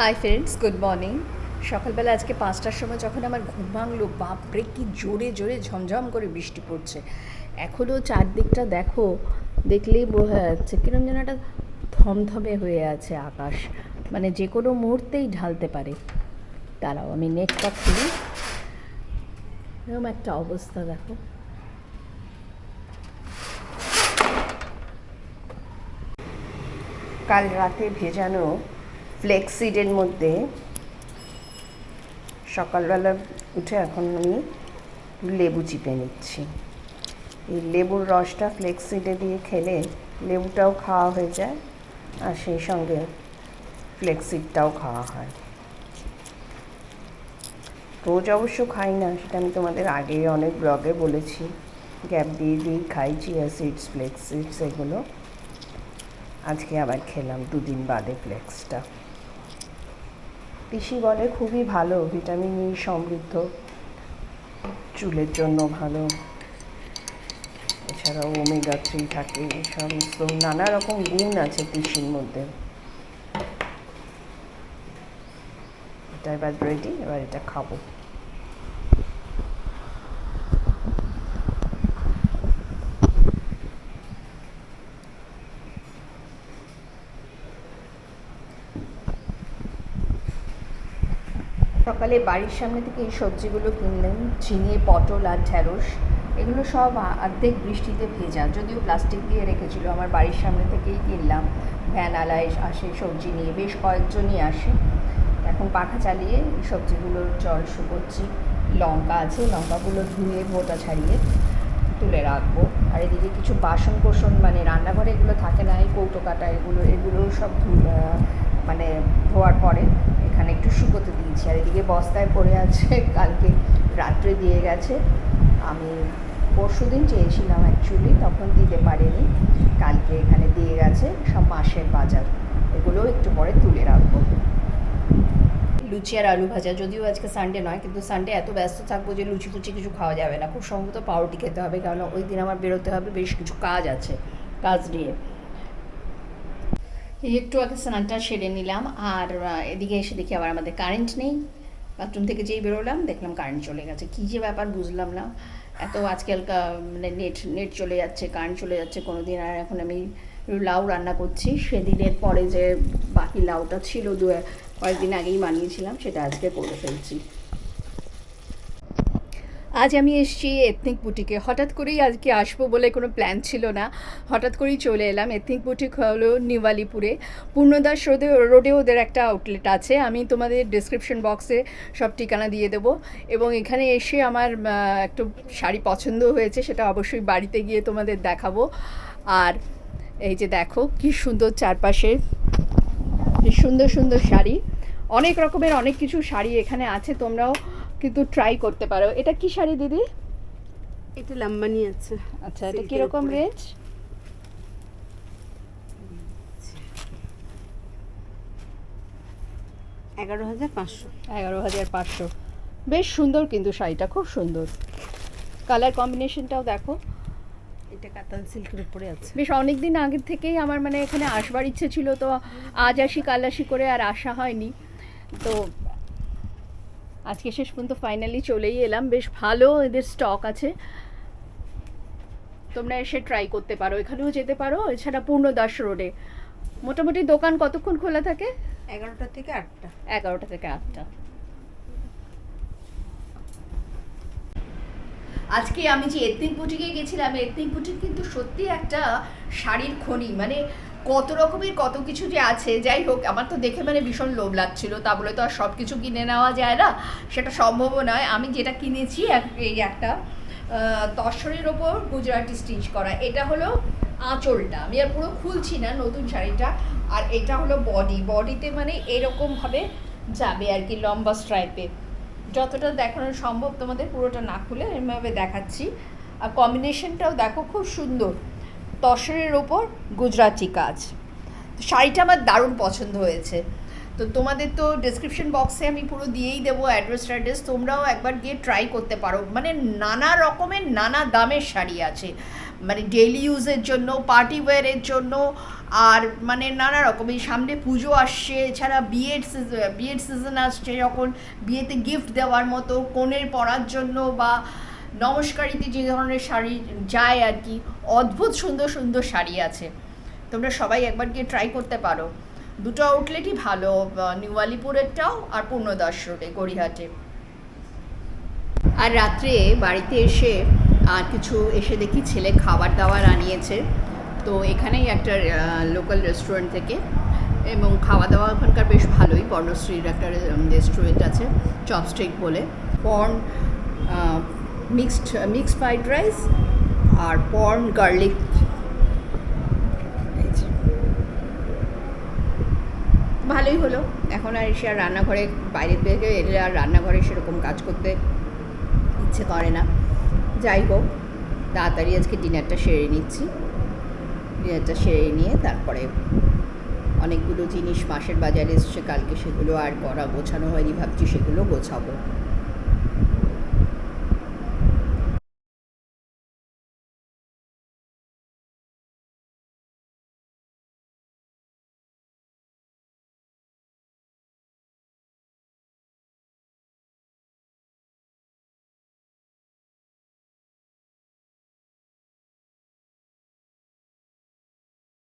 Hi friends good morning সকালবেলা আজকে পাঁচটার সময় যখন আমার ঘুম ভাঙলো, বাপরে কি জোরে জোরে ঝমঝম করে বৃষ্টি পড়ছে। এখনও চারদিকটা দেখো, দেখলেই বোঝা যাচ্ছে কিরম যেন একটা থমথমে হয়ে আছে আকাশ। মানে যে কোনো মুহূর্তেই ঢালতে পারে। দাঁড়াও, আমি নেটটা খুলি এরকম একটা অবস্থা দেখো। কাল রাতে ভেজানো ফ্লেক্সিডের মধ্যে সকালবেলা উঠে এখন আমি লেবু চিপে নিচ্ছি। এই লেবুর রসটা ফ্লেক্সিডে দিয়ে খেলে লেবুটাও খাওয়া হয়ে যায় আর সেই সঙ্গে ফ্লেক্সিডটাও খাওয়া হয়। রোজ অবশ্য খাই না, সেটা আমি তোমাদের আগে অনেক ব্লগে বলেছি। গ্যাপ দিয়ে দিয়েই খাই, চিয়া সিডস ফ্লেক্স সিডস এগুলো। আজকে আবার খেলাম দুদিন বাদে ফ্লেক্সটা। পিসি বলে, খুবই ভালো, ভিটামিন ই সমৃদ্ধ। চুলের জন্য ভালো। এছাড়াও ওমেগা থ্রি থাকে সমস্ত নানা রকম গুণ আছে পিসির মধ্যে। এটা এবার রেডি এবার এটা খাব। সকালে বাড়ির সামনে থেকে এই সবজিগুলো কিনলেন ঝিঙে পটল আর ঢ্যাঁড়স এগুলো সব অর্ধেক বৃষ্টিতে ভেজা। যদিও প্লাস্টিক দিয়ে রেখেছিল, আমার বাড়ির সামনে থেকেই কিনলাম। ভ্যান আলায় আসে, সবজি নিয়ে বেশ কয়েকজনই আসে। এখন পাখা চালিয়ে এই সবজিগুলোর জল শুকোচ্ছি। লঙ্কা আছে, লঙ্কাগুলো ধুয়ে বোটা ছাড়িয়ে তুলে রাখব। আর এদিকে কিছু বাসন কোসন মানে রান্নাঘরে এগুলো থাকে না, এই কৌটো কাটা এগুলো এগুলো সব মানে ধোয়ার পরে এখানে একটু শুকোতে দিয়েছি। আর এদিকে বস্তায় পড়ে আছে, কালকে রাত্রে দিয়ে গেছে। আমি পরশু দিন চেয়েছিলাম অ্যাকচুয়ালি তখন দিতে পারিনি। কালকে এখানে দিয়ে গেছে, সব মাসের বাজার। এগুলো একটু পরে তুলে রাখব। লুচি আর আলু ভাজা, যদিও আজকে সানডে নয়, কিন্তু সানডে এত ব্যস্ত থাকব যে লুচি ফুচি কিছু খাওয়া যাবে না। খুব সম্ভবত পাউরুটি খেতে হবে কারণ ওই দিন আমার বেরোতে হবে, বেশ কিছু কাজ আছে, কাজ নিয়ে। এই একটু আগে স্নানটা সেরে নিলাম, আর এদিকে এসে দেখি আবার আমাদের কারেন্ট নেই। বাথরুম থেকে যেই বেরোলাম, দেখলাম কারেন্ট চলে গেছে। কী যে ব্যাপার বুঝলাম না। এত আজকালকার মানে নেট নেট চলে যাচ্ছে কারেন্ট চলে যাচ্ছে কোনো দিন আর এখন আমি লাউ রান্না করছি। সেদিনের পরে যে বাকি লাউটা ছিল দু, কয়েকদিন আগেই বানিয়েছিলাম, সেটা আজকে করে ফেলছি। আজ আমি এসেছি এথনিক বুটিকে হঠাৎ করেই আজকে আসব বলে কোনো প্ল্যান ছিল না। হঠাৎ করেই চলে এলাম এথনিক বুটিক হলো নিউআলিপুরে পূর্ণদাস রোডে রোডে ওদের একটা আউটলেট আছে। আমি তোমাদের ডিসক্রিপশন বক্সে সব ঠিকানা দিয়ে দেবো। এবং এখানে এসে আমার একটু শাড়ি পছন্দ হয়েছে সেটা অবশ্যই বাড়িতে গিয়ে তোমাদের দেখাবো। আর এই যে দেখো কি সুন্দর চারপাশে সুন্দর সুন্দর শাড়ি। অনেক রকমের অনেক কিছু শাড়ি এখানে আছে। তোমরাও কিন্তু ট্রাই করতে পারো। এটা কি শাড়ি দিদি? এটা লাম্বানি আছে। আচ্ছা এটা কীরকম রেঞ্জ এগারো হাজার পাঁচশো। এগারো হাজার পাঁচশো। বেশ সুন্দর কিন্তু শাড়িটা খুব সুন্দর। কালার কম্বিনেশনটাও দেখো। এটা কাতান সিল্কের উপরে আছে। বেশ অনেক দিন আগের থেকেই আমার মানে এখানে আসবার ইচ্ছে ছিল তো আজ আসি কাল আসি করে আর আসা হয়নি। তো আজকে শেষ পর্যন্ত ফাইনালি চলেই এলাম। বেশ ভালো এদের স্টক আছে। তোমরা এসে ট্রাই করতে পারো এখানেও যেতে পারো। এছাড়া পূর্ণদাস রোডে মোটামুটি দোকান কতক্ষণ খোলা থাকে? এগারোটা থেকে আটটা। এগারোটা থেকে আটটা। আজকে আমি যে এথনিক বুটিকে গেছিলাম এথনিক বুটিক কিন্তু সত্যি একটা শাড়ির খনি। মানে কত রকমের কত কিছু যে আছে, যাই হোক, আমার তো দেখে মানে ভীষণ লোভ লাগছিল। তা বলে তো আর সব কিছু কিনে নেওয়া যায় না, সেটা সম্ভবও নয়। আমি যেটা কিনেছি এই একটা তসরের ওপর গুজরাটি স্টিচ করা। এটা হলো আঁচলটা। আমি আর পুরো খুলছি না নতুন শাড়িটা। আর এটা হলো বডি। বডিতে মানে এরকমভাবে যাবে আর কি লম্বা স্ট্রাইপে যতটা দেখানো সম্ভব তোমাদের পুরোটা না খুলে এরমভাবে দেখাচ্ছি। আর কম্বিনেশনটাও দেখো খুব সুন্দর। তসরের ওপর গুজরাটি কাজ। শাড়িটা আমার দারুণ পছন্দ হয়েছে। তো তোমাদের তো ডেসক্রিপশন বক্সে আমি পুরো দিয়েই দেবো অ্যাড্রেস ট্যাড্রেস তোমরাও একবার গিয়ে ট্রাই করতে পারো। মানে নানা রকমের, নানা দামের শাড়ি আছে। মানে ডেইলি ইউজের জন্য পার্টি ওয়্যারের জন্য, আর মানে নানা রকম। এই সামনে পুজো আসছে, এছাড়া বিয়ের সিজন বিয়ের সিজন আসছে যখন। বিয়েতে গিফট দেওয়ার মতো, কনের পরার জন্য বা নমস্কারিতে যে ধরনের শাড়ি যায় আর কি। অদ্ভুত সুন্দর সুন্দর শাড়ি আছে। তোমরা সবাই একবার গিয়ে ট্রাই করতে পারো। দুটো আউটলেটই ভালো নিউ আলিপুরেরটাও আর পূর্ণদাস রোডে গড়িয়াহাটে। আর রাত্রে বাড়িতে এসে, আর কিছু এসে দেখি ছেলে খাবার দাবার আনিয়েছে। তো এখানেই একটা লোকাল রেস্টুরেন্ট থেকে। এবং খাওয়া দাওয়া ওখানকার বেশ ভালোই। বর্ণশ্রীর একটা রেস্টুরেন্ট আছে চপস্টিক বলে। Prawn mixed mixed fried rice আর পর্ন গার্লিক ভালোই হলো। এখন আর এসে আর রান্নাঘরে বাইরের থেকে এলে আর রান্নাঘরে সেরকম কাজ করতে ইচ্ছে করে না। যাই হোক তাড়াতাড়ি আজকে ডিনারটা সেরে নিচ্ছি। ডিনারটা সেরে নিয়ে তারপরে অনেকগুলো জিনিস মাসের বাজারে এসছে কালকে সেগুলো আর করা গোছানো হয়নি ভাবছি সেগুলো গোছাবো।